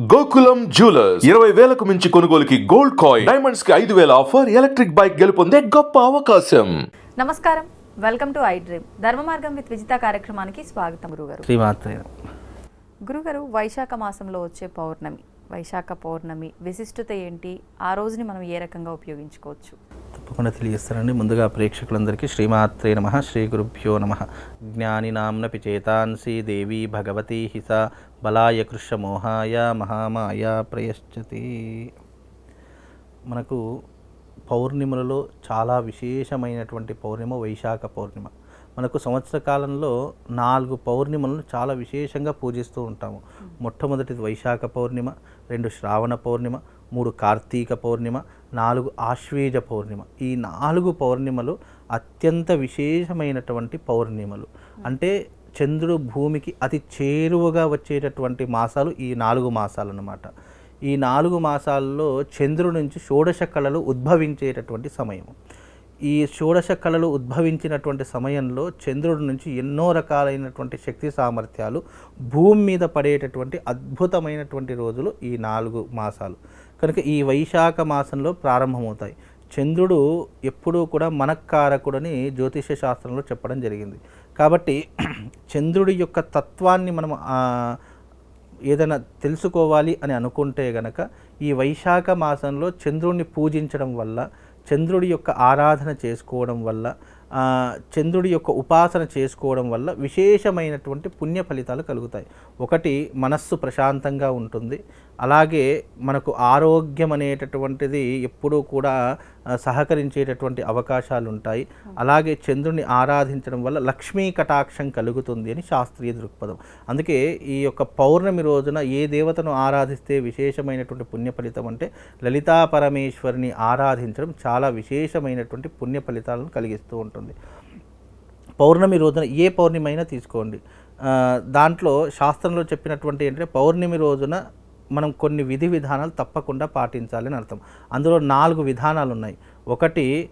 Gokulam jewellers. ఇరవై వేలకు మించి కొనుగోలుకి గోల్డ్ కాయిన్. డైమండ్స్కి ఐదు వేల ఆఫర్. ఎలక్ట్రిక్ బైక్ గెలుపొందే గొప్ప అవకాశం. నమస్కారం. వెల్కమ్ టు ఐ డ్రీమ్ ధర్మ మార్గం విత్ విజిత కార్యక్రమానికి స్వాగతం గురుగారు. శ్రీమాత్రే. గురుగారు వైశాఖ మాసంలో వచ్చే పౌర్ణమి. వైశాఖ పౌర్ణమి విశిష్టత ఏంటి? ఆ రోజుని మనం ఏ రకంగా ఉపయోగించుకోవచ్చు? తప్పకుండా తెలియజేస్తానండి. ముందుగా ప్రేక్షకులందరికీ శ్రీమాత్రే నమ. శ్రీ గురుభ్యో నమ. జ్ఞానినాంనపి పిచేతాన్సి దేవి భగవతి హిస బలాయ కృష్ణ మోహాయ మహామాయ ప్రయశ్చతి. మనకు పౌర్ణిమలలో చాలా విశేషమైనటువంటి పౌర్ణిమ వైశాఖ పౌర్ణిమ. మనకు సంవత్సర కాలంలో నాలుగు పౌర్ణిమలను చాలా విశేషంగా పూజిస్తూ ఉంటాము. మొట్టమొదటిది వైశాఖ పౌర్ణిమ రెండు శ్రావణ పౌర్ణిమ మూడు కార్తీక పౌర్ణిమ నాలుగు ఆశ్వేజ పౌర్ణిమ. ఈ నాలుగు పౌర్ణిమలు అత్యంత విశేషమైనటువంటి పౌర్ణిమలు. అంటే చంద్రుడు భూమికి అతి చేరువగా వచ్చేటటువంటి మాసాలు ఈ నాలుగు మాసాలు అన్నమాట ఈ నాలుగు మాసాల్లో చంద్రుడి నుంచి షోడశ కళలు ఉద్భవించేటటువంటి సమయం ఈ షోడశ కళలు ఉద్భవించినటువంటి సమయంలో చంద్రుడి నుంచి ఎన్నో రకాలైనటువంటి శక్తి సామర్థ్యాలు భూమి మీద పడేటటువంటి అద్భుతమైనటువంటి రోజులు ఈ నాలుగు మాసాలు. కనుక ఈ వైశాఖ మాసంలో ప్రారంభమవుతాయి. చంద్రుడు ఎప్పుడూ కూడా మనక్కారకుడని జ్యోతిష శాస్త్రంలో చెప్పడం జరిగింది. కాబట్టి చంద్రుడి యొక్క తత్వాన్ని మనం ఏదైనా తెలుసుకోవాలి అని అనుకుంటే గనక ఈ వైశాఖ మాసంలో చంద్రుడిని పూజించడం వల్ల చంద్రుడి యొక్క ఆరాధన చేసుకోవడం వల్ల చంద్రుడి యొక్క ఉపాసన చేసుకోవడం వల్ల విశేషమైనటువంటి పుణ్య ఫలితాలు కలుగుతాయి. ఒకటి మనస్సు ప్రశాంతంగా ఉంటుంది. అలాగే మనకు ఆరోగ్యం అనేటటువంటిది ఎప్పుడూ కూడా సహకరించేటటువంటి అవకాశాలు ఉంటాయి అలాగే చంద్రుని ఆరాధించడం వల్ల లక్ష్మీ కటాక్షం కలుగుతుంది అని శాస్త్రీయ దృక్పథం. అందుకే ఈ యొక్క పౌర్ణమి రోజున ఏ దేవతను ఆరాధిస్తే విశేషమైనటువంటి పుణ్య ఫలితం అంటే లలితా పరమేశ్వరిని ఆరాధించడం చాలా విశేషమైనటువంటి పుణ్య ఫలితాలను కలిగిస్తూ ఉంటుంది. పౌర్ణమి రోజున ఏ పౌర్ణమైనా తీసుకోండి. దాంట్లో శాస్త్రంలో చెప్పినటువంటి ఏంటంటే పౌర్ణమి రోజున మనం కొన్ని విధి విధానాలు తప్పకుండా పాటించాలని అర్థం. అందులో నాలుగు విధానాలు ఉన్నాయి ఒకటి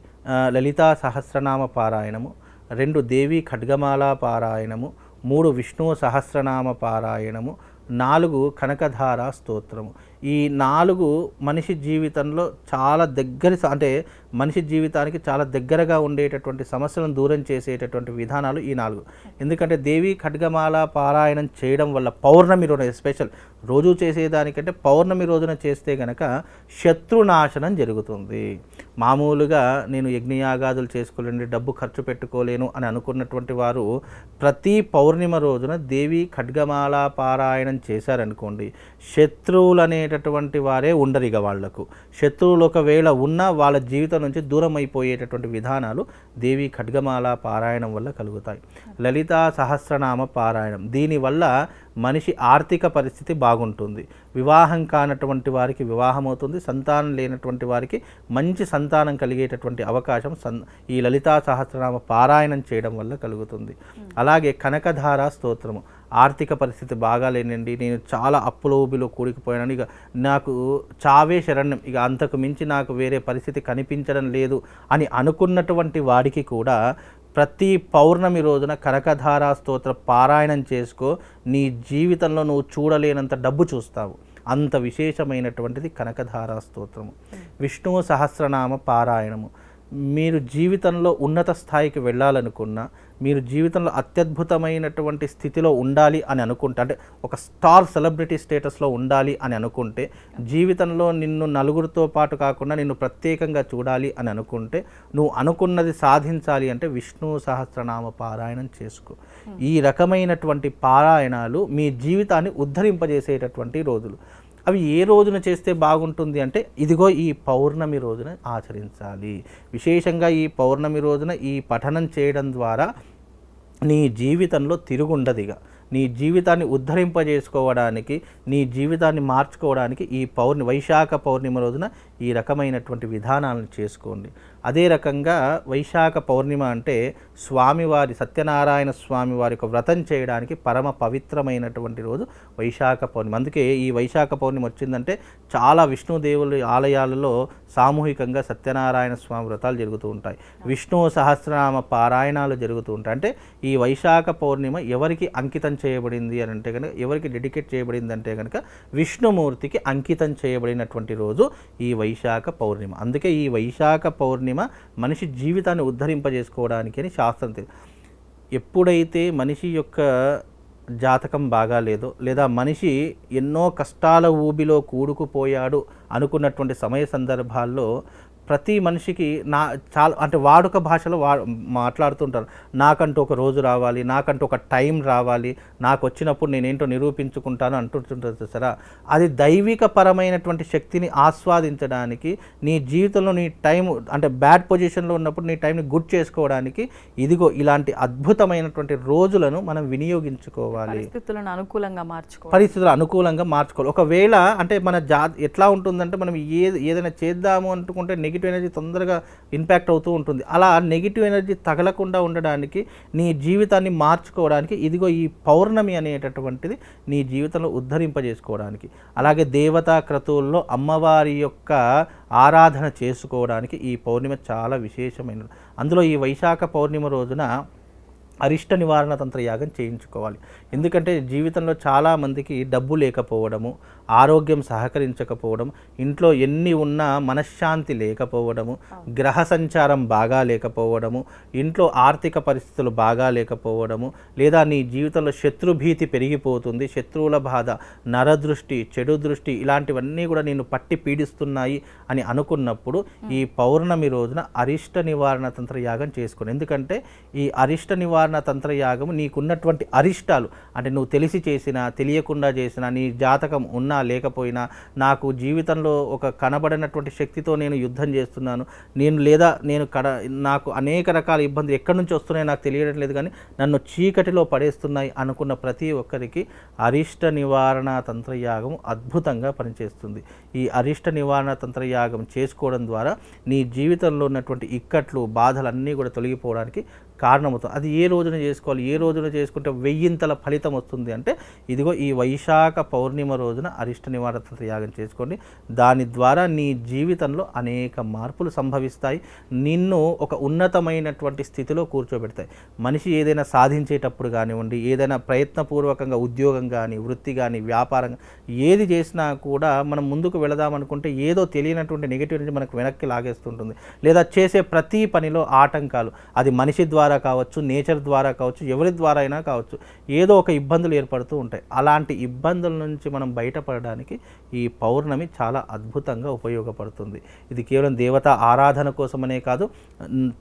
లలితా సహస్రనామ పారాయణము. రెండు దేవి ఖడ్గమాల పారాయణము. మూడు విష్ణు సహస్రనామ పారాయణము. నాలుగు కనకధార స్తోత్రము. ఈ నాలుగు మనిషి జీవితంలో చాలా దగ్గర అంటే మనిషి జీవితానికి చాలా దగ్గరగా ఉండేటటువంటి సమస్యలను దూరం చేసేటటువంటి విధానాలు ఈ నాలుగు. ఎందుకంటే దేవి ఖడ్గమాల పారాయణం చేయడం వల్ల పౌర్ణమి రోజున స్పెషల్ రోజు చేసేదానికంటే పౌర్ణమి రోజున చేస్తే గనక శత్రునాశనం జరుగుతుంది. మామూలుగా నేను యజ్ఞయాగాదులు చేసుకోలేండి డబ్బు ఖర్చు పెట్టుకోలేను అని అనుకున్నటువంటి వారు ప్రతి పౌర్ణిమ రోజున దేవి ఖడ్గమాల పారాయణం చేశారనుకోండి శత్రువులు అనేటటువంటి వారే ఉండరు ఇక వాళ్ళకు. శత్రువులు ఒకవేళ ఉన్నా వాళ్ళ జీవితం నుంచి దూరం అయిపోయేటటువంటి విధానాలు దేవి ఖడ్గమాల పారాయణం వల్ల కలుగుతాయి. లలితా సహస్రనామ పారాయణం దీనివల్ల మనిషి ఆర్థిక పరిస్థితి బాగుంటుంది. వివాహం కానటువంటి వారికి వివాహం అవుతుంది సంతానం లేనటువంటి వారికి మంచి సంతానం కలిగేటటువంటి అవకాశం సన్ ఈ లలితా సహస్రనామ పారాయణం చేయడం వల్ల కలుగుతుంది. అలాగే కనకధార స్తోత్రము ఆర్థిక పరిస్థితి బాగాలేనండి. నేను చాలా అప్పుల ఊబిలో కూడికిపోయాను ఇక నాకు చావే శరణ్యం. ఇక అంతకు మించి నాకు వేరే పరిస్థితి కనిపించడం లేదు అని అనుకున్నటువంటి వాడికి కూడా ప్రతి పౌర్ణమి రోజున కనకధారా స్తోత్ర పారాయణం చేసుకో నీ జీవితంలో నువ్వు చూడలేనంత డబ్బు చూస్తావు. అంత విశేషమైనటువంటిది కనకధార స్తోత్రము. విష్ణువు సహస్రనామ పారాయణము. మీరు జీవితంలో ఉన్నత స్థాయికి వెళ్ళాలనుకున్నా మీరు జీవితంలో అత్యద్భుతమైనటువంటి స్థితిలో ఉండాలి అని అనుకుంటే అంటే ఒక స్టార్ సెలబ్రిటీ స్టేటస్లో ఉండాలి అని అనుకుంటే జీవితంలో నిన్ను నలుగురితో పాటు కాకుండా నిన్ను ప్రత్యేకంగా చూడాలి అని అనుకుంటే నువ్వు అనుకున్నది సాధించాలి అంటే విష్ణు సహస్రనామ పారాయణం చేసుకో. ఈ రకమైనటువంటి పారాయణాలు మీ జీవితాన్ని ఉద్ధరింపజేసేటటువంటి రోజులు. అవి ఏ రోజున చేస్తే బాగుంటుంది అంటే ఇదిగో ఈ పౌర్ణమి రోజున ఆచరించాలి. విశేషంగా ఈ పౌర్ణమి రోజున ఈ పఠనం చేయడం ద్వారా నీ జీవితంలో తిరుగుండదిగా నీ జీవితాన్ని ఉద్ధరింపజేసుకోవడానికి నీ జీవితాన్ని మార్చుకోవడానికి ఈ పౌర్ణి వైశాఖ పౌర్ణిమ రోజున ఈ రకమైనటువంటి విధానాలను చేసుకోండి. అదే రకంగా వైశాఖ పౌర్ణిమ అంటే స్వామివారి సత్యనారాయణ స్వామి వారి యొక్క వ్రతం చేయడానికి పరమ పవిత్రమైనటువంటి రోజు వైశాఖ పౌర్ణిమ. అందుకే ఈ వైశాఖ పౌర్ణిమ వచ్చిందంటే చాలా విష్ణుదేవుల ఆలయాలలో సామూహికంగా సత్యనారాయణ స్వామి వ్రతాలు జరుగుతూ ఉంటాయి. విష్ణు సహస్రనామ పారాయణాలు జరుగుతూ ఉంటాయి. అంటే ఈ వైశాఖ పౌర్ణిమ ఎవరికి అంకితం చేయబడింది అని అంటే కనుక ఎవరికి డెడికేట్ చేయబడింది అంటే కనుక విష్ణుమూర్తికి అంకితం చేయబడినటువంటి రోజు ఈ వైశాఖ పౌర్ణిమ. అందుకే ఈ వైశాఖ పౌర్ణిమ మనిషి జీవితాన్ని ఉద్ధరింపజేసుకోవడానికి అని శాస్త్రం తెలి- ఎప్పుడైతే మనిషి యొక్క జాతకం బాగాలేదో లేదా మనిషి ఎన్నో కష్టాల ఊబిలో కూడుకుపోయాడు అనుకున్నటువంటి సమయ సందర్భాల్లో ప్రతి మనిషికి నా చాలా అంటే వాడుక భాషలో వా మాట్లాడుతుంటారు. నాకంటూ ఒక రోజు రావాలి నాకంటూ ఒక టైం రావాలి నాకు వచ్చినప్పుడు నేనేంటో నిరూపించుకుంటాను అంటుంటుంటారు చూసారా? అది దైవిక పరమైనటువంటి శక్తిని ఆస్వాదించడానికి నీ జీవితంలో నీ టైం అంటే బ్యాడ్ పొజిషన్లో ఉన్నప్పుడు నీ టైంని గుడ్ చేసుకోవడానికి ఇదిగో ఇలాంటి అద్భుతమైనటువంటి రోజులను మనం వినియోగించుకోవాలి. పరిస్థితులను అనుకూలంగా మార్చుకో పరిస్థితులు అనుకూలంగా మార్చుకోవాలి. ఒకవేళ అంటే మన జా ఎట్లా ఉంటుందంటే మనం ఏ ఏదైనా చేద్దాము అనుకుంటే నెగిటివ్ నెగిటివ్ ఎనర్జీ తొందరగా ఇంపాక్ట్ అవుతూ ఉంటుంది. అలా నెగిటివ్ ఎనర్జీ తగలకుండా ఉండడానికి నీ జీవితాన్ని మార్చుకోవడానికి ఇదిగో ఈ పౌర్ణమి అనేటటువంటిది నీ జీవితంలో ఉద్ధరింపజేసుకోవడానికి అలాగే దేవతా క్రతువుల్లో అమ్మవారి యొక్క ఆరాధన చేసుకోవడానికి ఈ పౌర్ణిమ చాలా విశేషమైనది. అందులో ఈ వైశాఖ పౌర్ణిమ రోజున అరిష్ట నివారణ తంత్ర యాగం చేయించుకోవాలి. ఎందుకంటే జీవితంలో చాలామందికి డబ్బు లేకపోవడము ఆరోగ్యం సహకరించకపోవడం ఇంట్లో ఎన్ని ఉన్నా మనశ్శాంతి లేకపోవడము గ్రహ సంచారం బాగా లేకపోవడము ఇంట్లో ఆర్థిక పరిస్థితులు బాగా లేకపోవడము లేదా నీ జీవితంలో శత్రుభీతి పెరిగిపోతుంది శత్రువుల బాధ నరదృష్టి చెడు దృష్టి ఇలాంటివన్నీ కూడా నేను పట్టి పీడిస్తున్నాయి అని అనుకున్నప్పుడు ఈ పౌర్ణమి రోజున అరిష్ట నివారణ తంత్ర యాగం చేసుకోండి ఎందుకంటే ఈ అరిష్ట నివారణ తంత్ర యాగము నీకున్నటువంటి అరిష్టాలు అంటే నువ్వు తెలిసి చేసినా తెలియకుండా చేసినా నీ జాతకం ఉన్నా లేకపోయినా నాకు జీవితంలో ఒక కనబడినటువంటి శక్తితో నేను యుద్ధం చేస్తున్నాను. నేను లేదా నేను కడ నాకు అనేక రకాల ఇబ్బందులు ఎక్కడి నుంచి వస్తున్నాయో నాకు తెలియడం లేదు కానీ నన్ను చీకటిలో పడేస్తున్నాయి అనుకున్న ప్రతి ఒక్కరికి అరిష్ట నివారణ తంత్రయాగం అద్భుతంగా పనిచేస్తుంది. ఈ అరిష్ట నివారణ తంత్రయాగం చేసుకోవడం ద్వారా నీ జీవితంలో ఉన్నటువంటి ఇక్కట్లు బాధలన్నీ కూడా తొలగిపోవడానికి కారణమవుతుంది. అది ఏ రోజున చేసుకోవాలి? ఏ రోజున చేసుకుంటే వెయ్యింతల ఫలితం వస్తుంది అంటే ఇదిగో ఈ వైశాఖ పౌర్ణిమ రోజున అరిష్ట నివారణ యాగం చేసుకోండి. దాని ద్వారా నీ జీవితంలో అనేక మార్పులు సంభవిస్తాయి. నిన్ను ఒక ఉన్నతమైనటువంటి స్థితిలో కూర్చోబెడతాయి. మనిషి ఏదైనా సాధించేటప్పుడు కానివ్వండి ఏదైనా ప్రయత్నపూర్వకంగా ఉద్యోగం కానీ వృత్తి కానీ వ్యాపారం ఏది చేసినా కూడా మనం ముందుకు వెళదామనుకుంటే ఏదో తెలియనటువంటి నెగిటివ్ నుంచి మనకు వెనక్కి లాగేస్తుంటుంది. లేదా చేసే ప్రతి పనిలో ఆటంకాలు. అది మనిషి ద్వారా ద్వారా కావచ్చు నేచర్ ద్వారా కావచ్చు ఎవరి ద్వారా అయినా కావచ్చు ఏదో ఒక ఇబ్బందులు ఏర్పడుతూ ఉంటాయి. అలాంటి ఇబ్బందుల నుంచి మనం బయటపడడానికి ఈ పౌర్ణమి చాలా అద్భుతంగా ఉపయోగపడుతుంది. ఇది కేవలం దేవత ఆరాధన కోసమనే కాదు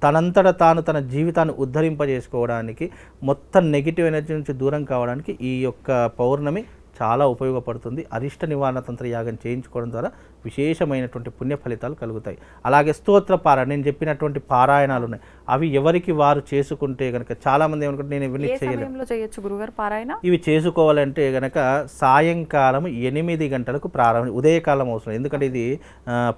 తనంతట తాను తన జీవితాన్ని ఉద్ధరింపజేసుకోవడానికి మొత్తం నెగిటివ్ ఎనర్జీ నుంచి దూరం కావడానికి ఈ యొక్క పౌర్ణమి చాలా ఉపయోగపడుతుంది. అరిష్ట నివారణ తంత్ర యాగం చేయించుకోవడం ద్వారా విశేషమైనటువంటి పుణ్య ఫలితాలు కలుగుతాయి. అలాగే స్తోత్ర పారాయణ నేను చెప్పినటువంటి పారాయణాలు ఉన్నాయి అవి ఎవరికి వారు చేసుకుంటే కనుక చాలామంది ఏమనుకుంటే నేను ఇవన్నీ చేయొచ్చు గురుగారు పారాయణ? ఇవి చేసుకోవాలంటే గనక సాయంకాలం ఎనిమిది గంటలకు ప్రారంభం ఉదయకాలం అవసరం. ఎందుకంటే ఇది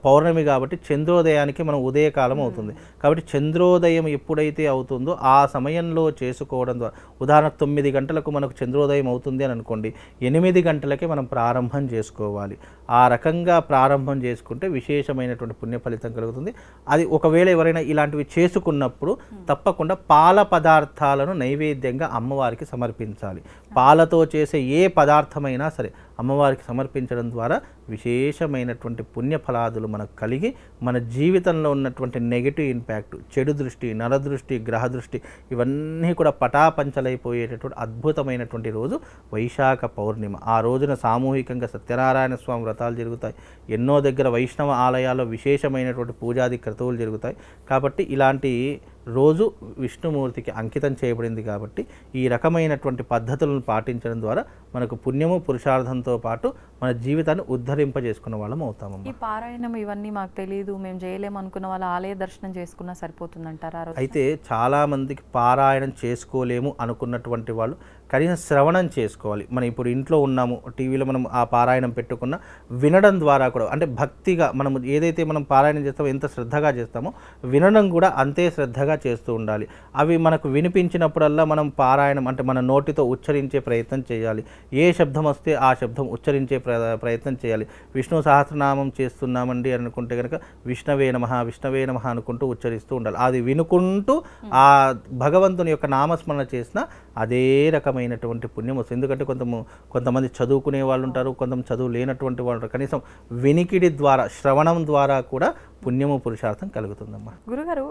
పౌర్ణమి కాబట్టి చంద్రోదయానికి మనం ఉదయకాలం అవుతుంది. కాబట్టి చంద్రోదయం ఎప్పుడైతే అవుతుందో ఆ సమయంలో చేసుకోవడం ద్వారా. ఉదాహరణ తొమ్మిది గంటలకు మనకు చంద్రోదయం అవుతుంది అని అనుకోండి ఎనిమిది గంటలకే మనం ప్రారంభం చేసుకోవాలి. ఆ రకంగా ప్రారంభం చేసుకుంటే విశేషమైనటువంటి పుణ్య ఫలితం కలుగుతుంది. అది ఒకవేళ ఎవరైనా ఇలాంటివి చేసుకున్నప్పుడు తప్పకుండా పాల పదార్థాలను నైవేద్యంగా అమ్మవారికి సమర్పించాలి. పాలతో చేసే ఏ పదార్థమైనా సరే అమ్మవారికి సమర్పించడం ద్వారా విశేషమైనటువంటి పుణ్య ఫలాదులు మనకు కలిగి మన జీవితంలో ఉన్నటువంటి నెగిటివ్ ఇంపాక్ట్ చెడు దృష్టి నరదృష్టి గ్రహ దృష్టి ఇవన్నీ కూడా పటాపంచలైపోయేటటువంటి అద్భుతమైనటువంటి రోజు వైశాఖ పౌర్ణిమ. ఆ రోజున సామూహికంగా సత్యనారాయణ స్వామి వ్రతాలు జరుగుతాయి. ఎన్నో దగ్గర వైష్ణవ ఆలయాల్లో విశేషమైనటువంటి పూజాది క్రతువులు జరుగుతాయి. కాబట్టి ఇలాంటి రోజు విష్ణుమూర్తికి అంకితం చేయబడింది కాబట్టి ఈ రకమైనటువంటి పద్ధతులను పాటించడం ద్వారా మనకు పుణ్యము పురుషార్థంతో పాటు మన జీవితాన్ని ఉద్ధరింపజేసుకున్న వాళ్ళం అవుతామమ్మా. ఈ పారాయణం ఇవన్నీ మాకు తెలియదు మేము చేయలేము అనుకున్న వాళ్ళ ఆలయ దర్శనం చేసుకున్నా సరిపోతుందంటారా అయితే చాలామందికి పారాయణం చేసుకోలేము అనుకున్నటువంటి వాళ్ళు కనీసం శ్రవణం చేసుకోవాలి. మనం ఇప్పుడు ఇంట్లో ఉన్నాము టీవీలో మనం ఆ పారాయణం పెట్టుకున్న వినడం ద్వారా కూడా అంటే భక్తిగా మనం ఏదైతే మనం పారాయణం చేస్తామో ఎంత శ్రద్ధగా చేస్తామో వినడం కూడా అంతే శ్రద్ధగా చేస్తూ ఉండాలి. అవి మనకు వినిపించినప్పుడల్లా మనం పారాయణం అంటే మన నోటితో ఉచ్చరించే ప్రయత్నం చేయాలి. ఏ శబ్దం వస్తే ఆ శబ్దం ఉచ్చరించే ప్ర- ప్రయత్నం చేయాలి. విష్ణు సహస్రనామం చేస్తున్నామండి అనుకుంటే కనుక విష్ణవే నమ విష్ణవే నమ అనుకుంటూ ఉచ్చరిస్తూ ఉండాలి. అది వినుకుంటూ ఆ భగవంతుని యొక్క నామస్మరణ చేసిన అదే రకమైనటువంటి పుణ్యం వస్తుంది ఎందుకంటే కొంత కొంతమంది చదువుకునే వాళ్ళు ఉంటారు కొంతమంది చదువు లేనటువంటి వాళ్ళు ఉంటారు కనీసం వినికిడి ద్వారా శ్రవణం ద్వారా కూడా పుణ్యము పురుషార్థం కలుగుతుందమ్మా. గురుగారు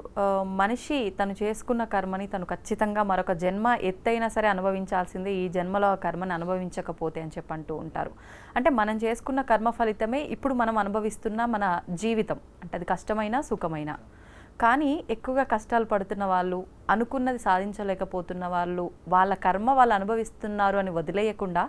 మనిషి తను చేసుకున్న కర్మని తను ఖచ్చితంగా మరొక జన్మ ఎత్తైనా సరే అనుభవించాల్సిందే ఈ జన్మలో ఆ కర్మని అనుభవించకపోతే అని చెప్పి అంటూ ఉంటారు. అంటే మనం చేసుకున్న కర్మ ఫలితమే ఇప్పుడు మనం అనుభవిస్తున్న మన జీవితం. అంటే అది కష్టమైనా సుఖమైనా. కానీ ఎక్కువగా కష్టాలు పడుతున్న వాళ్ళు అనుకున్నది సాధించలేకపోతున్న వాళ్ళు వాళ్ళ కర్మ వాళ్ళు అనుభవిస్తున్నారు అని వదిలేయకుండా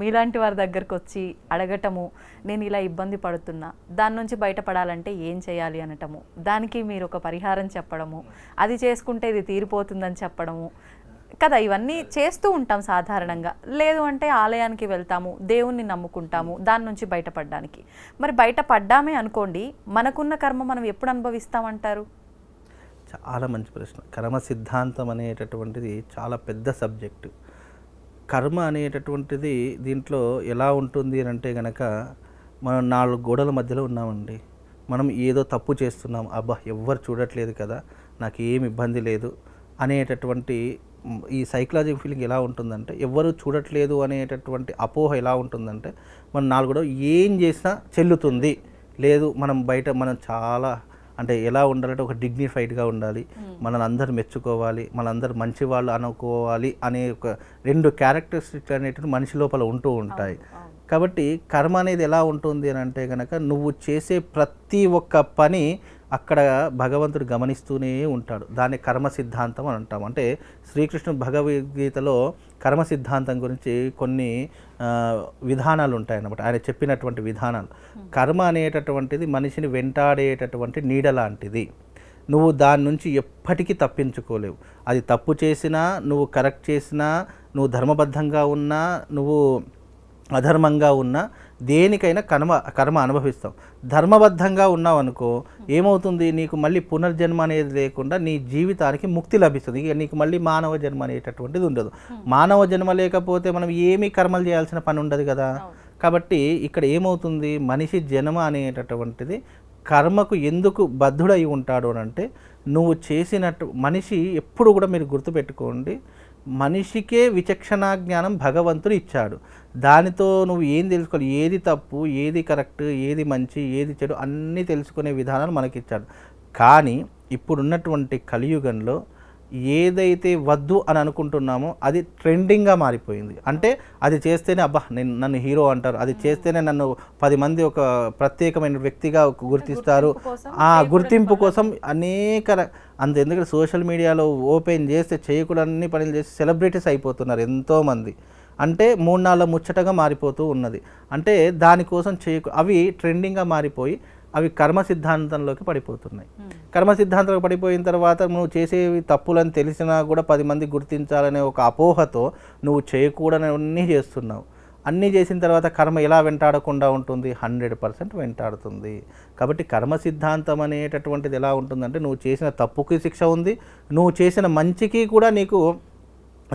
మీలాంటి వారి దగ్గరకు వచ్చి అడగటము నేను ఇలా ఇబ్బంది పడుతున్నా దాని నుంచి బయటపడాలంటే ఏం చేయాలి అనటము దానికి మీరు ఒక పరిహారం చెప్పడము అది చేసుకుంటే ఇది తీరిపోతుందని చెప్పడము. కదా ఇవన్నీ చేస్తూ ఉంటాం సాధారణంగా. లేదు అంటే ఆలయానికి వెళ్తాము దేవుణ్ణి నమ్ముకుంటాము దాని నుంచి బయటపడడానికి. మరి బయటపడ్డామే అనుకోండి మనకున్న కర్మ మనం ఎప్పుడు అనుభవిస్తామంటారు? చాలా మంచి ప్రశ్న. కర్మ సిద్ధాంతం అనేటటువంటిది చాలా పెద్ద సబ్జెక్టు. కర్మ అనేటటువంటిది దీంట్లో ఎలా ఉంటుంది అని అంటే కనుక మనం నాలుగు గోడల మధ్యలో ఉన్నామండి. మనం ఏదో తప్పు చేస్తున్నాం. అబ్బా ఎవ్వరు చూడట్లేదు కదా నాకు ఏమి ఇబ్బంది లేదు అనేటటువంటి ఈ సైకలాజీ ఫీలింగ్ ఎలా ఉంటుందంటే ఎవ్వరు చూడట్లేదు అనేటటువంటి అపోహ ఎలా ఉంటుందంటే మనం నాలుగు గోడలు ఏం చేసినా చెల్లుతుంది. లేదు మనం బయట మనం చాలా అంటే ఎలా ఉండాలంటే ఒక డిగ్నిఫైడ్గా ఉండాలి. మనల్ని అందరు మెచ్చుకోవాలి. మనందరూ మంచి వాళ్ళు అనుకోవాలి అనే ఒక రెండు క్యారెక్టరిస్టిక్స్ అనేటివి మనిషి లోపల ఉంటూ ఉంటాయి. కాబట్టి కర్మ అనేది ఎలా ఉంటుంది అని అంటే కనుక నువ్వు చేసే ప్రతి ఒక్క పని అక్కడ భగవంతుడు గమనిస్తూనే ఉంటాడు. దాన్ని కర్మ సిద్ధాంతం అని అంటాం. అంటే శ్రీకృష్ణుడు భగవద్గీతలో కర్మ సిద్ధాంతం గురించి కొన్ని విధానాలు ఉంటాయన్నమాట. ఆయన చెప్పినటువంటి విధానాలు. కర్మ అనేటటువంటిది మనిషిని వెంటాడేటటువంటి నీడ లాంటిది నువ్వు దాని నుంచి ఎప్పటికీ తప్పించుకోలేవు. అది తప్పు చేసినా నువ్వు కరెక్ట్ చేసినా నువ్వు ధర్మబద్ధంగా ఉన్నా నువ్వు అధర్మంగా ఉన్నా దేనికైనా కర్మ కర్మ అనుభవిస్తావు. ధర్మబద్ధంగా ఉన్నావు అనుకో ఏమవుతుంది? నీకు మళ్ళీ పునర్జన్మ అనేది లేకుండా నీ జీవితానికి ముక్తి లభిస్తుంది. ఇక నీకు మళ్ళీ మానవ జన్మ అనేటటువంటిది ఉండదు. మానవ జన్మ లేకపోతే మనం ఏమీ కర్మలు చేయాల్సిన పని ఉండదు కదా. కాబట్టి ఇక్కడ ఏమవుతుంది? మనిషి జన్మ అనేటటువంటిది కర్మకు ఎందుకు బద్ధుడై ఉంటాడు అని అంటే నువ్వు చేసినట్టు మనిషి ఎప్పుడు కూడా మీరు గుర్తుపెట్టుకోండి మనిషికే విచక్షణ జ్ఞానం భగవంతుడు ఇచ్చాడు. దానితో నువ్వు ఏం తెలుసుకోవాలి? ఏది తప్పు ఏది కరెక్ట్ ఏది మంచి ఏది చెడు అన్నీ తెలుసుకునే విధానాలు మనకి ఇచ్చాడు కానీ ఇప్పుడున్నటువంటి కలియుగంలో ఏదైతే వద్దు అని అనుకుంటున్నామో అది ట్రెండింగ్గా మారిపోయింది. అంటే అది చేస్తేనే అబ్బా నేను నన్ను హీరో అంటారు. అది చేస్తేనే నన్ను పది మంది ఒక ప్రత్యేకమైన వ్యక్తిగా గుర్తిస్తారు. ఆ గుర్తింపు కోసం అనేక ఎందుకంటే సోషల్ మీడియాలో ఓపెన్ చేస్తే చేయకూడని పనులు చేసి సెలబ్రిటీస్ అయిపోతున్నారు ఎంతోమంది. అంటే మూడు నాలుగు ముచ్చటగా మారిపోతూ ఉన్నది. అంటే దానికోసం చేయకు అవి ట్రెండింగ్గా మారిపోయి అవి కర్మ సిద్ధాంతంలోకి పడిపోతున్నాయి. కర్మ సిద్ధాంతంలో పడిపోయిన తర్వాత నువ్వు చేసేవి తప్పులని తెలిసినా కూడా పది మంది గుర్తించాలనే ఒక అపోహతో నువ్వు చేయకూడని అన్నీ చేస్తున్నావు. అన్నీ చేసిన తర్వాత కర్మ ఎలా వెంటాడకుండా ఉంటుంది? హండ్రెడ్ పర్సెంట్ వెంటాడుతుంది. కాబట్టి కర్మ సిద్ధాంతం అనేటటువంటిది ఎలా ఉంటుందంటే నువ్వు చేసిన తప్పుకి శిక్ష ఉంది. నువ్వు చేసిన మంచికి కూడా నీకు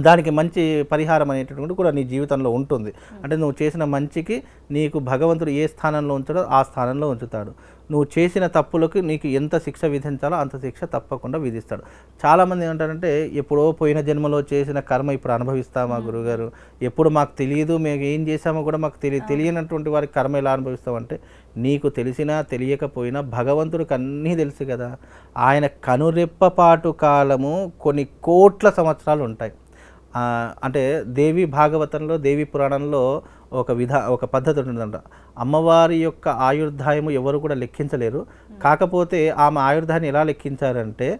దానికి మంచి పరిహారం అనేటటువంటి కూడా నీ జీవితంలో ఉంటుంది. అంటే నువ్వు చేసిన మంచికి నీకు భగవంతుడు ఏ స్థానంలో ఉంచాడో ఆ స్థానంలో ఉంచుతాడు. నువ్వు చేసిన తప్పులకు నీకు ఎంత శిక్ష విధించాలో అంత శిక్ష తప్పకుండా విధిస్తాడు. చాలామంది ఏమంటారంటే ఎప్పుడో పోయిన జన్మలో చేసిన కర్మ ఇప్పుడు అనుభవిస్తామా గురుగారు? ఎప్పుడు మాకు తెలియదు మేము ఏం చేసామో కూడా మాకు తెలియ తెలియనటువంటి వారికి కర్మ ఎలా అనుభవిస్తామంటే నీకు తెలిసినా తెలియకపోయినా భగవంతుడికి అన్నీ తెలుసు కదా. ఆయన కనురెప్పపాటు కాలము కొన్ని కోట్ల సంవత్సరాలు ఉంటాయి. అంటే దేవి భాగవతంలో దేవి పురాణంలో ఒక విధా ఒక పద్ధతి ఉంటుందంట. అమ్మవారి యొక్క ఆయుర్దాయము ఎవరు కూడా లెక్కించలేరు. కాకపోతే ఆమె ఆయుర్దాయాన్ని ఎలా లెక్కించారంటే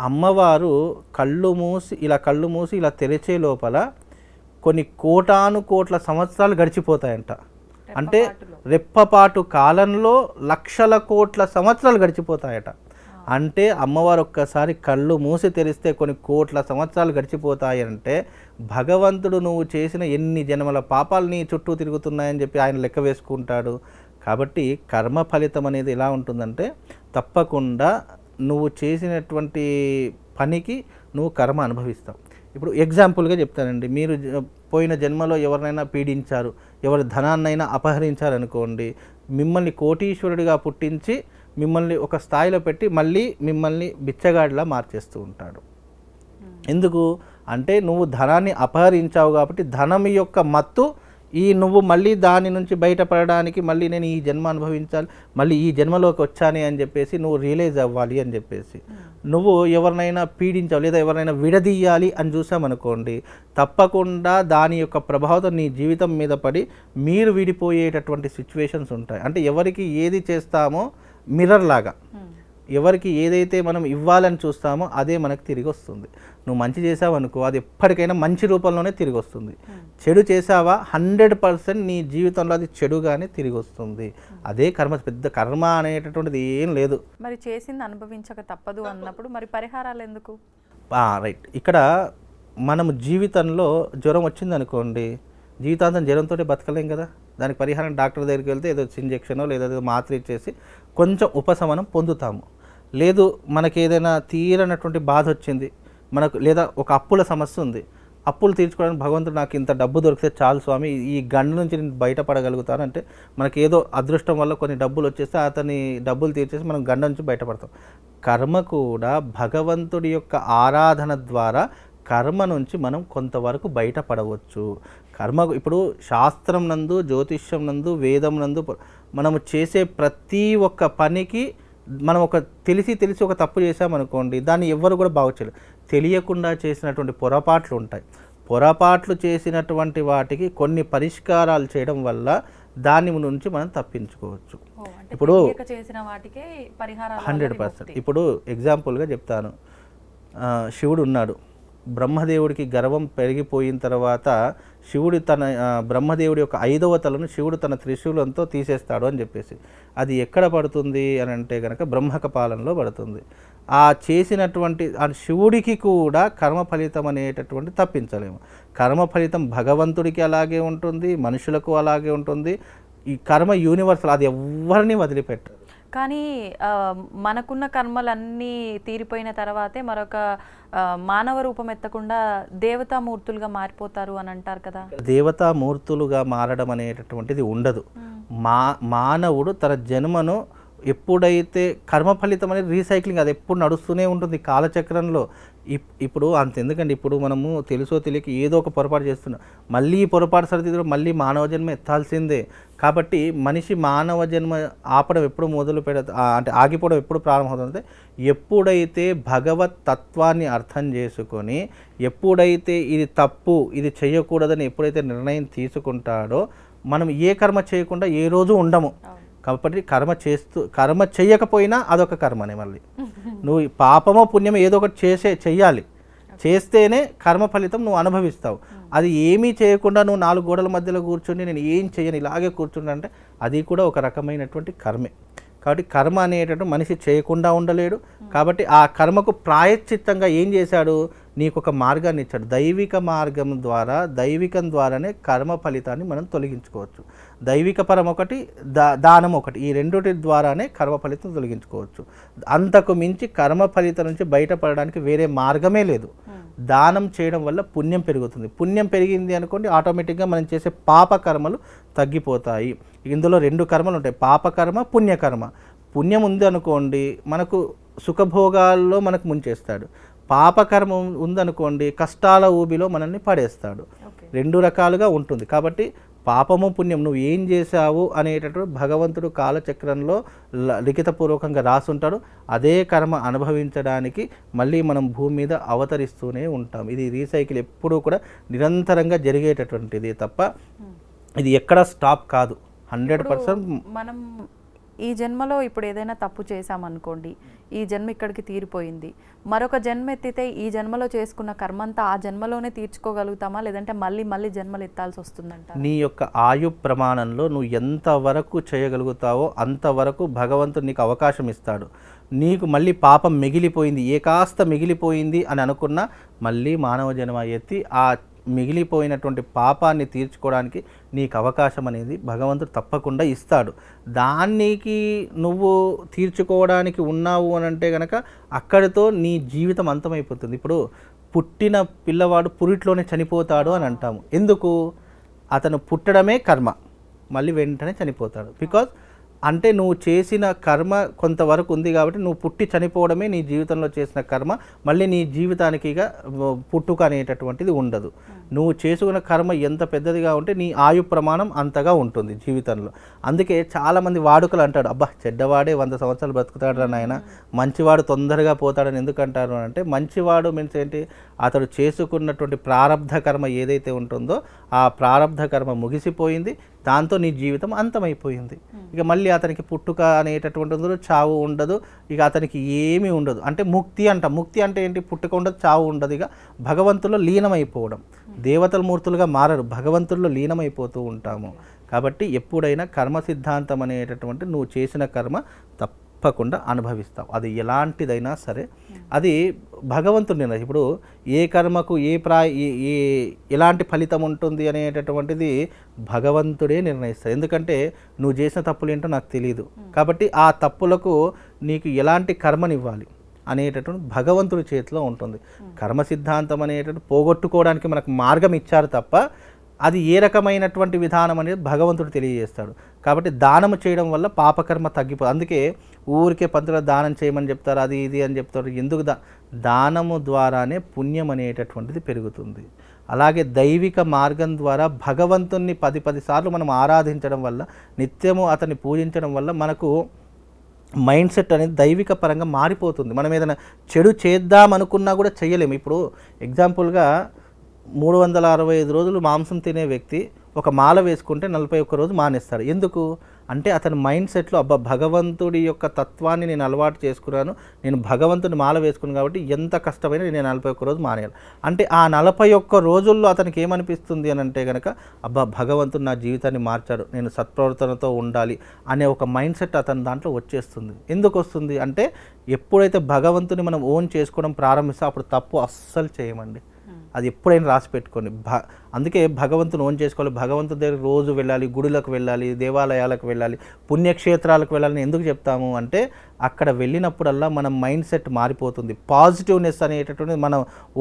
అమ్మవారు కళ్ళు మూసి ఇలా కళ్ళు మూసి ఇలా తెరిచే లోపల కొన్ని కోటాను కోట్ల సంవత్సరాలు గడిచిపోతాయంట. అంటే రెప్పపాటు కాలంలో లక్షల కోట్ల సంవత్సరాలు గడిచిపోతాయట. అంటే అమ్మవారు ఒక్కసారి కళ్ళు మూసి తెరిస్తే కొన్ని కోట్ల సంవత్సరాలు గడిచిపోతాయి అంటే భగవంతుడు నువ్వు చేసిన ఎన్ని జన్మల పాపాలు నీ చుట్టూ తిరుగుతున్నాయని చెప్పి ఆయన లెక్క వేసుకుంటాడు. కాబట్టి కర్మ ఫలితం అనేది ఎలా ఉంటుందంటే తప్పకుండా నువ్వు చేసినటువంటి పనికి నువ్వు కర్మ అనుభవిస్తావు. ఇప్పుడు ఎగ్జాంపుల్గా చెప్తానండి. మీరు పోయిన జన్మలో ఎవరినైనా పీడించారు ఎవరి ధనాన్నైనా అపహరించారనుకోండి మిమ్మల్ని కోటీశ్వరుడిగా పుట్టించి మిమ్మల్ని ఒక స్థాయిలో పెట్టి మళ్ళీ మిమ్మల్ని బిచ్చగాడిలా మార్చేస్తూ ఉంటాడు. ఎందుకు? అంటే నువ్వు ధనాన్ని అపహరించావు కాబట్టి ధనం యొక్క మత్తు ఈ నువ్వు మళ్ళీ దాని నుంచి బయటపడడానికి మళ్ళీ నేను ఈ జన్మ అనుభవించాలి మళ్ళీ ఈ జన్మలోకి వచ్చాను అని చెప్పేసి నువ్వు రియలైజ్ అవ్వాలి అని చెప్పేసి. నువ్వు ఎవరినైనా పీడించావు లేదా ఎవరినైనా విడదీయాలి అని చూసామనుకోండి తప్పకుండా దాని యొక్క ప్రభావం నీ జీవితం మీద పడి మీరు విడిపోయేటటువంటి సిచ్యువేషన్స్ ఉంటాయి. అంటే ఎవరికి ఏది చేస్తామో మిర్రర్ లాగా. ఎవరికి ఏదైతే మనం ఇవ్వాలని చూస్తామో అదే మనకు తిరిగి వస్తుంది. నువ్వు మంచి చేసావు అనుకో అది ఎప్పటికైనా మంచి రూపంలోనే తిరిగి వస్తుంది. చెడు చేసావా? హండ్రెడ్ పర్సెంట్ నీ జీవితంలో అది చెడుగానే తిరిగి వస్తుంది. అదే కర్మ పెద్ద కర్మ అనేటటువంటిది ఏం లేదు. మరి చేసింది అనుభవించక తప్పదు అన్నప్పుడు మరి పరిహారాలు ఎందుకు? రైట్ ఇక్కడ మనం జీవితంలో జ్వరం వచ్చింది అనుకోండి జీవితాంతం జ్వరంతో బతకలేం కదా? దానికి పరిహారం డాక్టర్ దగ్గరికి వెళ్తే ఏదో ఇంజెక్షనో లేదా ఏదో మాత్ర ఇచ్చేసి కొంచెం ఉపశమనం పొందుతాము. లేదు మనకి ఏదైనా తీరనటువంటి బాధ వచ్చింది మనకు లేదా ఒక అప్పుల సమస్య ఉంది అప్పులు తీర్చుకోవడానికి భగవంతుడు నాకు ఇంత డబ్బు దొరికితే చాలు స్వామి ఈ గండు నుంచి నేను బయటపడగలుగుతాను అంటే మనకి ఏదో అదృష్టం వల్ల కొన్ని డబ్బులు వచ్చేస్తే అతని డబ్బులు తీర్చేసి మనం గండ నుంచి బయటపడతాం. కర్మ కూడా భగవంతుడి యొక్క ఆరాధన ద్వారా కర్మ నుంచి మనం కొంతవరకు బయటపడవచ్చు. కర్మ ఇప్పుడు శాస్త్రం నందు జ్యోతిష్యం నందు వేదం నందు మనము చేసే ప్రతి ఒక్క పనికి మనం ఒక తెలిసి తెలిసి ఒక తప్పు చేసామనుకోండి దాన్ని ఎవ్వరు కూడా బాగు చేయలేరు. తెలియకుండా చేసినటువంటి పొరపాట్లు ఉంటాయి. పొరపాట్లు చేసినటువంటి వాటికి కొన్ని పరిష్కారాలు చేయడం వల్ల దాని నుంచి మనం తప్పించుకోవచ్చు. ఇప్పుడు చేసిన వాటికే హండ్రెడ్ పర్సెంట్. ఇప్పుడు ఎగ్జాంపుల్గా చెప్తాను. శివుడు ఉన్నాడు. బ్రహ్మదేవుడికి గర్వం పెరిగిపోయిన తర్వాత శివుడు తన బ్రహ్మదేవుడి యొక్క ఐదవ తలను శివుడు తన త్రిశూలంతో తీసేస్తాడు అని చెప్పేసి. అది ఎక్కడ పడుతుంది అని అంటే కనుక బ్రహ్మక పాలనలో పడుతుంది. ఆ చేసినటువంటి ఆ శివుడికి కూడా కర్మ ఫలితం అనేటటువంటి తప్పించలేము. కర్మ ఫలితం భగవంతుడికి అలాగే ఉంటుంది మనుషులకు అలాగే ఉంటుంది. ఈ కర్మ యూనివర్సల్ అది ఎవరిని వదిలిపెట్టదు. కానీ మనకున్న కర్మలన్నీ తీరిపోయిన తర్వాతే మరొక మానవ రూపం ఎత్తకుండా దేవతామూర్తులుగా మారిపోతారు అని అంటారు కదా. దేవతామూర్తులుగా మారడం అనేటటువంటిది ఉండదు. మా మానవుడు తన జన్మను ఎప్పుడైతే కర్మ ఫలితం అనేది రీసైక్లింగ్ అది ఎప్పుడు నడుస్తూనే ఉంటుంది. కాలచక్రంలో ఇప్పుడు అంత ఎందుకండి ఇప్పుడు మనము తెలుసో తెలియక ఏదో ఒక పొరపాటు చేస్తున్నాం మళ్ళీ ఈ పొరపాటు సరిదిద్దులో మళ్ళీ మానవ జన్మ ఎత్తాల్సిందే. కాబట్టి మనిషి మానవ జన్మ ఆపడం ఎప్పుడు మొదలు పెడ అంటే ఆగిపోవడం ఎప్పుడు ప్రారంభమవుతుందంటే ఎప్పుడైతే భగవత్ తత్వాన్ని అర్థం చేసుకొని ఎప్పుడైతే ఇది తప్పు ఇది చేయకూడదని ఎప్పుడైతే నిర్ణయం తీసుకుంటాడో మనం ఏ కర్మ చేయకుండా ఏ రోజు ఉండము. కాబట్టి కర్మ చేస్తూ కర్మ చేయకపోయినా అదొక కర్మనే మళ్ళీ. నువ్వు పాపమో పుణ్యమో ఏదో ఒకటి చేసే చెయ్యాలి. చేస్తేనే కర్మ ఫలితం నువ్వు అనుభవిస్తావు. అది ఏమీ చేయకుండా నువ్వు నాలుగు గోడల మధ్యలో కూర్చుని నేను ఏం చేయను ఇలాగే కూర్చుంటా అంటే అది కూడా ఒక రకమైనటువంటి కర్మే. కాబట్టి కర్మ అనేటటువంటి మనిషి చేయకుండా ఉండలేడు. కాబట్టి ఆ కర్మకు ప్రాయశ్చిత్తంగా ఏం చేశాడు? నీకు ఒక మార్గాన్ని ఇచ్చాడు. దైవిక మార్గం ద్వారా దైవికం ద్వారానే కర్మ ఫలితాన్ని మనం తొలగించుకోవచ్చు. దైవిక పరం ఒకటి దా దానం ఒకటి. ఈ రెండుటి ద్వారానే కర్మ ఫలితం తొలగించుకోవచ్చు. అంతకు మించి కర్మ ఫలితం నుంచి బయటపడడానికి వేరే మార్గమే లేదు. దానం చేయడం వల్ల పుణ్యం పెరుగుతుంది. పుణ్యం పెరిగింది అనుకోండి ఆటోమేటిక్గా మనం చేసే పాప కర్మలు తగ్గిపోతాయి. ఇందులో రెండు కర్మలు ఉంటాయి. పాపకర్మ పుణ్యకర్మ. పుణ్యం ఉంది అనుకోండి మనకు సుఖభోగాల్లో మనకు ముంచేస్తాడు. పాపకర్మ ఉందనుకోండి కష్టాల ఊబిలో మనల్ని పడేస్తాడు. రెండు రకాలుగా ఉంటుంది. కాబట్టి పాపము పుణ్యం నువ్వు ఏం చేశావు అనేటటువంటి భగవంతుడు కాలచక్రంలో లిఖితపూర్వకంగా రాసుంటాడు. అదే కర్మ అనుభవించడానికి మళ్ళీ మనం భూమి మీద అవతరిస్తూనే ఉంటాం. ఇది రీసైకిల్ ఎప్పుడూ కూడా నిరంతరంగా జరిగేటటువంటిది తప్ప ఇది ఎక్కడ స్టాప్ కాదు. హండ్రెడ్ పర్సెంట్ మనం ఈ జన్మలో ఇప్పుడు ఏదైనా తప్పు చేశామనుకోండి ఈ జన్మ ఇక్కడికి తీరిపోయింది. మరొక జన్మ ఎత్తితే ఈ జన్మలో చేసుకున్న కర్మంతా ఆ జన్మలోనే తీర్చుకోగలుగుతామా? లేదంటే మళ్ళీ మళ్ళీ జన్మలు ఎత్తాల్సి వస్తుందంట నీ యొక్క ఆయు ప్రమాణంలో నువ్వు ఎంతవరకు చేయగలుగుతావో అంతవరకు భగవంతుడు నీకు అవకాశం ఇస్తాడు. నీకు మళ్ళీ పాపం మిగిలిపోయింది ఏ కాస్త మిగిలిపోయింది అని అనుకున్నా మళ్ళీ మానవ జన్మ ఎత్తి ఆ మిగిలిపోయినటువంటి పాపాన్ని తీర్చుకోవడానికి నీకు అవకాశం అనేది భగవంతుడు తప్పకుండా ఇస్తాడు. దానికి నువ్వు తీర్చుకోవడానికి ఉన్నావు అని అంటే కనుక అక్కడితో నీ జీవితం అంతమైపోతుంది. ఇప్పుడు పుట్టిన పిల్లవాడు పురిట్లోనే చనిపోతాడు అని అంటాము. ఎందుకు? అతను పుట్టడమే కర్మ. మళ్ళీ వెంటనే చనిపోతాడు. బికాజ్ అంటే నువ్వు చేసిన కర్మ కొంతవరకు ఉంది కాబట్టి నువ్వు పుట్టి చనిపోవడమే నీ జీవితంలో చేసిన కర్మ మళ్ళీ నీ జీవితానికిగా పుట్టుక అనేటటువంటిది ఉండదు. నువ్వు చేసుకున్న కర్మ ఎంత పెద్దదిగా ఉంటే నీ ఆయు ప్రమాణం అంతగా ఉంటుంది జీవితంలో. అందుకే చాలామంది వాడుకలు అంటాడు అబ్బా చెడ్డవాడే వంద సంవత్సరాలు బతుకుతాడు నాయన మంచివాడు తొందరగా పోతాడని ఎందుకు అంటారు అంటే మంచివాడు మీన్స్ ఏంటి అతడు చేసుకున్నటువంటి ప్రారంధ కర్మ ఏదైతే ఉంటుందో ఆ ప్రారంధ కర్మ ముగిసిపోయింది. దాంతో నీ జీవితం అంతమైపోయింది. ఇక మళ్ళీ అతనికి పుట్టుక అనేటటువంటి ఉండదు చావు ఉండదు. ఇక అతనికి ఏమీ ఉండదు. అంటే ముక్తి అంట. ముక్తి అంటే ఏంటి? పుట్టుక ఉండదు చావు ఉండదు. ఇక భగవంతుల్లో లీనమైపోవడం. దేవతల మూర్తులుగా మారరు. భగవంతుల్లో లీనమైపోతూ ఉంటాము. కాబట్టి ఎప్పుడైనా కర్మ సిద్ధాంతం అనేటటువంటి నువ్వు చేసిన కర్మ తప్పకుండా అనుభవిస్తావు. అది ఎలాంటిదైనా సరే. అది భగవంతుడి నిర్ణయం ఇప్పుడు ఏ కర్మకు ఏ ప్రా ఏ- ఎలాంటి ఫలితం ఉంటుంది అనేటటువంటిది భగవంతుడే నిర్ణయిస్తాడు. ఎందుకంటే నువ్వు చేసిన తప్పులు ఏంటో నాకు తెలియదు కాబట్టి ఆ తప్పులకు నీకు ఎలాంటి కర్మనివ్వాలి అనేటటువంటి భగవంతుడి చేతిలో ఉంటుంది. కర్మ సిద్ధాంతం అనేటటువంటి పోగొట్టుకోవడానికి మనకు మార్గం ఇచ్చారు తప్ప అది ఏ రకమైనటువంటి విధానం అనేది భగవంతుడు తెలియజేస్తాడు. కాబట్టి దానము చేయడం వల్ల పాపకర్మ తగ్గిపో అందుకే ఊరికే పంతుల దానం చేయమని చెప్తారు అది ఇది అని చెప్తారు. ఎందుకు దా దానము ద్వారానే పుణ్యం అనేటటువంటిది పెరుగుతుంది. అలాగే దైవిక మార్గం ద్వారా భగవంతుణ్ణి పది పది సార్లు మనం ఆరాధించడం వల్ల నిత్యము అతన్ని పూజించడం వల్ల మనకు మైండ్ సెట్ అనేది దైవిక పరంగా మారిపోతుంది. మనం ఏదైనా చెడు చేద్దాం అనుకున్నా కూడా చేయలేము ఇప్పుడు ఎగ్జాంపుల్గా మూడు వందల అరవై ఐదు రోజులు మాంసం తినే వ్యక్తి ఒక మాల వేసుకుంటే నలభై ఒక్క రోజు మానేస్తాడు. ఎందుకు? అంటే అతని మైండ్ సెట్లో అబ్బా భగవంతుడి యొక్క తత్వాన్ని నేను అలవాటు చేసుకున్నాను నేను భగవంతుని మాల వేసుకున్నాను కాబట్టి ఎంత కష్టమైనా నేను నలభై ఒక్క రోజు మానేయాలి. అంటే ఆ నలభై ఒక్క రోజుల్లో అతనికి ఏమనిపిస్తుంది అని అంటే కనుక అబ్బా భగవంతుడు నా జీవితాన్ని మార్చాడు నేను సత్ప్రవర్తనతో ఉండాలి అనే ఒక మైండ్ సెట్ అతని దాంట్లో వచ్చేస్తుంది. ఎందుకు వస్తుంది అంటే ఎప్పుడైతే భగవంతుని మనం ఓన్ చేసుకోవడం ప్రారంభిస్తే అప్పుడు తప్పు అస్సలు చేయమండి. అది ఎప్పుడైనా రాసి పెట్టుకోండి. భ అందుకే భగవంతుని ఓన్ చేసుకోవాలి. భగవంతుని దగ్గర రోజు వెళ్ళాలి గుడులకు వెళ్ళాలి దేవాలయాలకు వెళ్ళాలి పుణ్యక్షేత్రాలకు వెళ్ళాలని ఎందుకు చెప్తాము అంటే అక్కడ వెళ్ళినప్పుడల్లా మన మైండ్ సెట్ మారిపోతుంది. పాజిటివ్నెస్ అనేటటువంటిది మన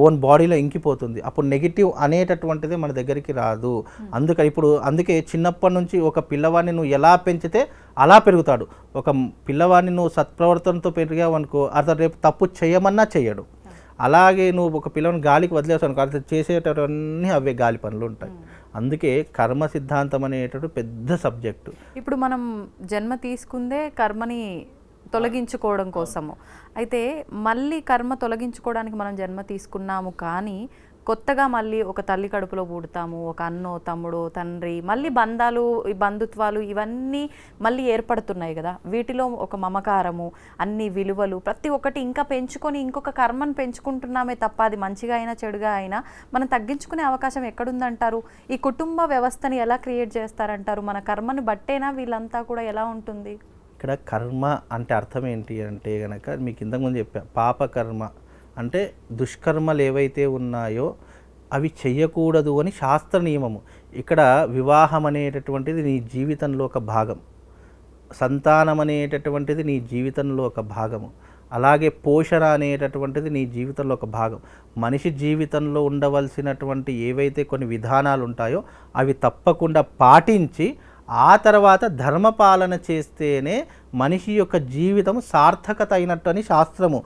ఓన్ బాడీలో ఇంకిపోతుంది. అప్పుడు నెగిటివ్ అనేటటువంటిది మన దగ్గరికి రాదు. అందుకని ఇప్పుడు అందుకే చిన్నప్పటి నుంచి ఒక పిల్లవాడిని నువ్వు ఎలా పెంచితే అలా పెరుగుతాడు. ఒక పిల్లవాడిని నువ్వు సత్ప్రవర్తనతో పెరిగావు అనుకో అతను రేపు తప్పు చేయమన్నా చేయడు. అలాగే నువ్వు ఒక పిల్లని గాలికి వదిలేసావు అనుకో అతను చేసేటవన్నీ అవే గాలి పనులు ఉంటాయి. అందుకే కర్మ సిద్ధాంతం అనేటటువంటి పెద్ద సబ్జెక్టు. ఇప్పుడు మనం జన్మ తీసుకుందే కర్మని తొలగించుకోవడం కోసము. అయితే మళ్ళీ కర్మ తొలగించుకోవడానికి మనం జన్మ తీసుకున్నాము కానీ కొత్తగా మళ్ళీ ఒక తల్లి కడుపులో పుడతాము ఒక అన్నో తమ్ముడో తండ్రి మళ్ళీ బంధాలు ఈ బంధుత్వాలు ఇవన్నీ మళ్ళీ ఏర్పడుతున్నాయి కదా. వీటిలో ఒక మమకారము అన్ని విలువలు ప్రతి ఒక్కటి ఇంకా పెంచుకొని ఇంకొక కర్మను పెంచుకుంటున్నామే తప్ప అది మంచిగా అయినా చెడుగా అయినా మనం తగ్గించుకునే అవకాశం ఎక్కడుందంటారు? ఈ కుటుంబ వ్యవస్థని ఎలా క్రియేట్ చేస్తారంటారు? మన కర్మను బట్టేనా వీళ్ళంతా కూడా ఎలా ఉంటుంది? ఇక్కడ కర్మ అంటే అర్థం ఏంటి అంటే గనక మీకు ఇంతకుముందు చెప్పా పాపకర్మ. అంటే దుష్కర్మలు ఏవైతే ఉన్నాయో అవి చెయ్యకూడదు అని శాస్త్ర నియమము. ఇక్కడ వివాహం అనేటటువంటిది నీ జీవితంలో ఒక భాగం. సంతానం అనేటటువంటిది నీ జీవితంలో ఒక భాగము. అలాగే పోషణ అనేటటువంటిది నీ జీవితంలో ఒక భాగం. మనిషి జీవితంలో ఉండవలసినటువంటి ఏవైతే కొన్ని విధానాలు ఉంటాయో అవి తప్పకుండా పాటించి ఆ తర్వాత ధర్మపాలన చేస్తేనే మనిషి యొక్క జీవితం సార్థకత అయినట్టు అని శాస్త్రము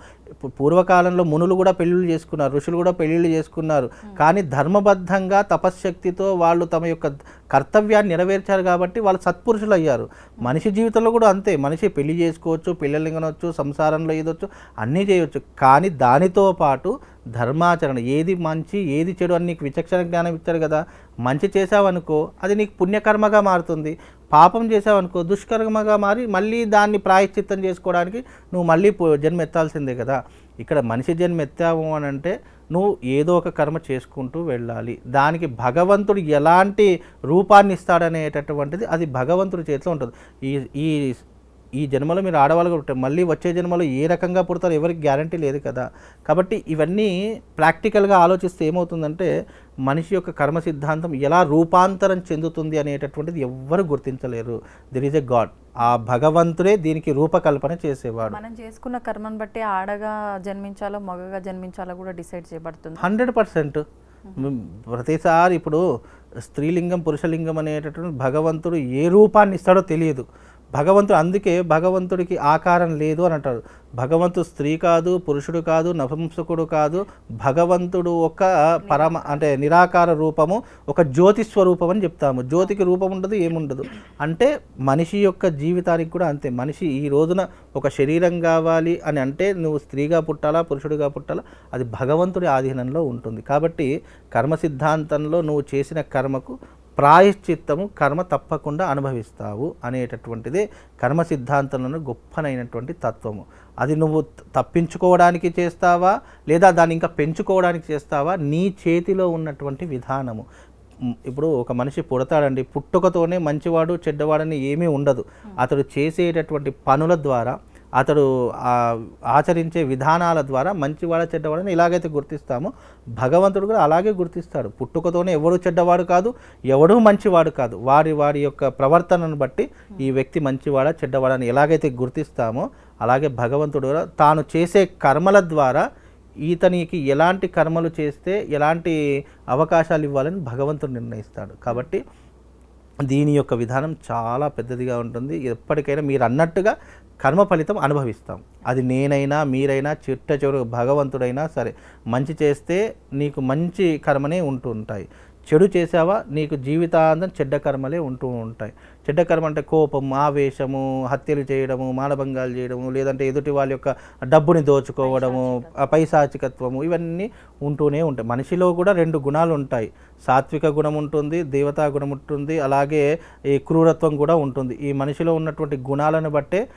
పూర్వకాలంలో మునులు కూడా పెళ్ళిళ్ళు చేసుకున్నారు ఋషులు కూడా పెళ్ళిళ్ళు చేసుకున్నారు. కానీ ధర్మబద్ధంగా తపశ్శక్తితో వాళ్ళు తమ యొక్క కర్తవ్యాన్ని నెరవేర్చారు కాబట్టి వాళ్ళు సత్పురుషులు అయ్యారు మనిషి జీవితంలో కూడా అంతే. మనిషి పెళ్ళి చేసుకోవచ్చు పిల్లల్ని కనవచ్చు సంసారంలో ఏదొచ్చు అన్నీ చేయవచ్చు కానీ దానితో పాటు ధర్మాచరణ. ఏది మంచి ఏది చెడు అని నీకు విచక్షణ జ్ఞానం ఇచ్చాడు కదా. మంచి చేసావనుకో అది నీకు పుణ్యకర్మగా మారుతుంది. పాపం చేసావనుకో దుష్కర్మగా మారి మళ్ళీ దాన్ని ప్రాయశ్చిత్తం చేసుకోవడానికి నువ్వు మళ్ళీ జన్మ ఎత్తాల్సిందే కదా. ఇక్కడ మనిషి జన్మ ఎత్తావు అని అంటే నువ్వు ఏదో ఒక కర్మ చేసుకుంటూ వెళ్ళాలి. దానికి భగవంతుడు ఎలాంటి రూపాన్ని ఇస్తాడనేటటువంటిది అది భగవంతుడి చేతిలో ఉంటుంది. ఈ ఈ ఈ జన్మలో మీరు ఆడవాళ్ళుగా పుట్టారు. మళ్ళీ వచ్చే జన్మలో ఏ రకంగా పుడతారో ఎవరికి గ్యారంటీ లేదు కదా. కాబట్టి ఇవన్నీ ప్రాక్టికల్గా ఆలోచిస్తే ఏమవుతుందంటే మనిషి యొక్క కర్మ సిద్ధాంతం ఎలా రూపాంతరం చెందుతుంది అనేటటువంటిది ఎవ్వరు గుర్తించలేరు. దిర్ ఈజ్ ఎ గాడ్ ఆ భగవంతుడే దీనికి రూపకల్పన చేసేవాడు. మనం చేసుకున్న కర్మను బట్టి ఆడగా జన్మించాలో మగగా జన్మించాలో కూడా డిసైడ్ చేయబడుతుంది. Hundred percent. ప్రతిసారి ఇప్పుడు స్త్రీలింగం పురుషలింగం అనేటటువంటి భగవంతుడు ఏ రూపాన్ని ఇస్తాడో తెలియదు. భగవంతుడు అందుకే భగవంతుడికి ఆకారం లేదు అని అంటారు. భగవంతుడు స్త్రీ కాదు పురుషుడు కాదు నపుంసకుడు కాదు. భగవంతుడు ఒక పరమ అంటే నిరాకార రూపము ఒక జ్యోతి స్వరూపం అని చెప్తాము. జ్యోతికి రూపం ఉండదు ఏముండదు. అంటే మనిషి యొక్క జీవితానికి కూడా అంతే. మనిషి ఈ రోజున ఒక శరీరం కావాలి అని అంటే నువ్వు స్త్రీగా పుట్టాలా పురుషుడిగా పుట్టాలా అది భగవంతుడి ఆధీనంలో ఉంటుంది. కాబట్టి కర్మ సిద్ధాంతంలో నువ్వు చేసిన కర్మకు ప్రాయశ్చిత్తము కర్మ తప్పకుండా అనుభవిస్తావు అనేటటువంటిదే కర్మ సిద్ధాంతంలో గొప్పనైనటువంటి తత్వము. అది నువ్వు తప్పించుకోవడానికి చేస్తావా? లేదా దాన్ని ఇంకా పెంచుకోవడానికి చేస్తావా? నీ చేతిలో ఉన్నటువంటి విధానము. ఇప్పుడు ఒక మనిషి పుడతాడండి పుట్టుకతోనే మంచివాడు చెడ్డవాడని ఏమీ ఉండదు. అతడు చేసేటటువంటి పనుల ద్వారా అతడు ఆచరించే విధానాల ద్వారా మంచివాడ చెడ్డవాడని ఎలాగైతే గుర్తిస్తామో. భగవంతుడు కూడా అలాగే గుర్తిస్తాడు. పుట్టుకతోనే ఎవడు చెడ్డవాడు కాదు ఎవడూ మంచివాడు కాదు. వారి వారి యొక్క ప్రవర్తనను బట్టి ఈ వ్యక్తి మంచివాడ చెడ్డవాడని ఎలాగైతే గుర్తిస్తామో. అలాగే భగవంతుడు కూడా తాను చేసే కర్మల ద్వారా ఈతనికి ఎలాంటి కర్మలు చేస్తే ఎలాంటి అవకాశాలు ఇవ్వాలని భగవంతుడు నిర్ణయిస్తాడు. కాబట్టి దీని యొక్క విధానం చాలా పెద్దదిగా ఉంటుంది. ఎప్పటికైనా మీరు అన్నట్టుగా కర్మ ఫలితం అనుభవిస్తాం. అది నేనైనా మీరైనా చిట్ట చివరి భగవంతుడైనా సరే మంచి చేస్తే నీకు మంచి కర్మనే ఉంటూ ఉంటాయి. చెడు చేసావా నీకు జీవితాంతం చెడ్డ కర్మలే ఉంటూ ఉంటాయి. చెడ్డ కర్మ అంటే కోపం ఆవేశము హత్యలు చేయడము మానభంగాలు చేయడము లేదంటే ఎదుటి వాళ్ళ యొక్క డబ్బుని దోచుకోవడము పైశాచికత్వము ఇవన్నీ ఉంటూనే ఉంటాయి. మనిషిలో కూడా రెండు గుణాలు ఉంటాయి. సాత్విక గుణం ఉంటుంది దేవతా గుణం ఉంటుంది అలాగే ఈ క్రూరత్వం కూడా ఉంటుంది. ఈ మనిషిలో ఉన్నటువంటి గుణాలను బట్టే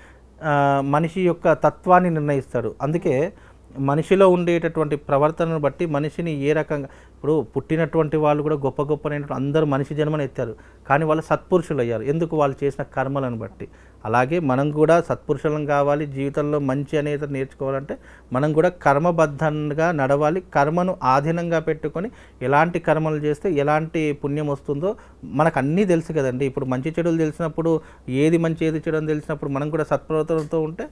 మనిషి యొక్క తత్వాన్ని నిర్ణయిస్తాడు. అందుకే మనిషిలో ఉండేటటువంటి ప్రవర్తనను బట్టి మనిషిని ఏ రకంగా ఇప్పుడు పుట్టినటువంటి వాళ్ళు కూడా గొప్ప గొప్పనైనటువంటి అందరూ మనిషి జన్మని ఎత్తారు. కానీ వాళ్ళు సత్పురుషులు అయ్యారు. ఎందుకు వాళ్ళు చేసిన కర్మలను బట్టి? అలాగే మనం కూడా సత్పురుషులం కావాలి జీవితంలో మంచి అనేది నేర్చుకోవాలంటే మనం కూడా కర్మబద్ధంగా నడవాలి. కర్మను ఆధీనంగా పెట్టుకొని ఎలాంటి కర్మలు చేస్తే ఎలాంటి పుణ్యం వస్తుందో మనకు అన్నీ తెలుసు కదండి. ఇప్పుడు మంచి చెడులు తెలిసినప్పుడు ఏది మంచి ఏది చెడు అని తెలిసినప్పుడు మనం కూడా సత్ప్రవర్తనతో ఉంటే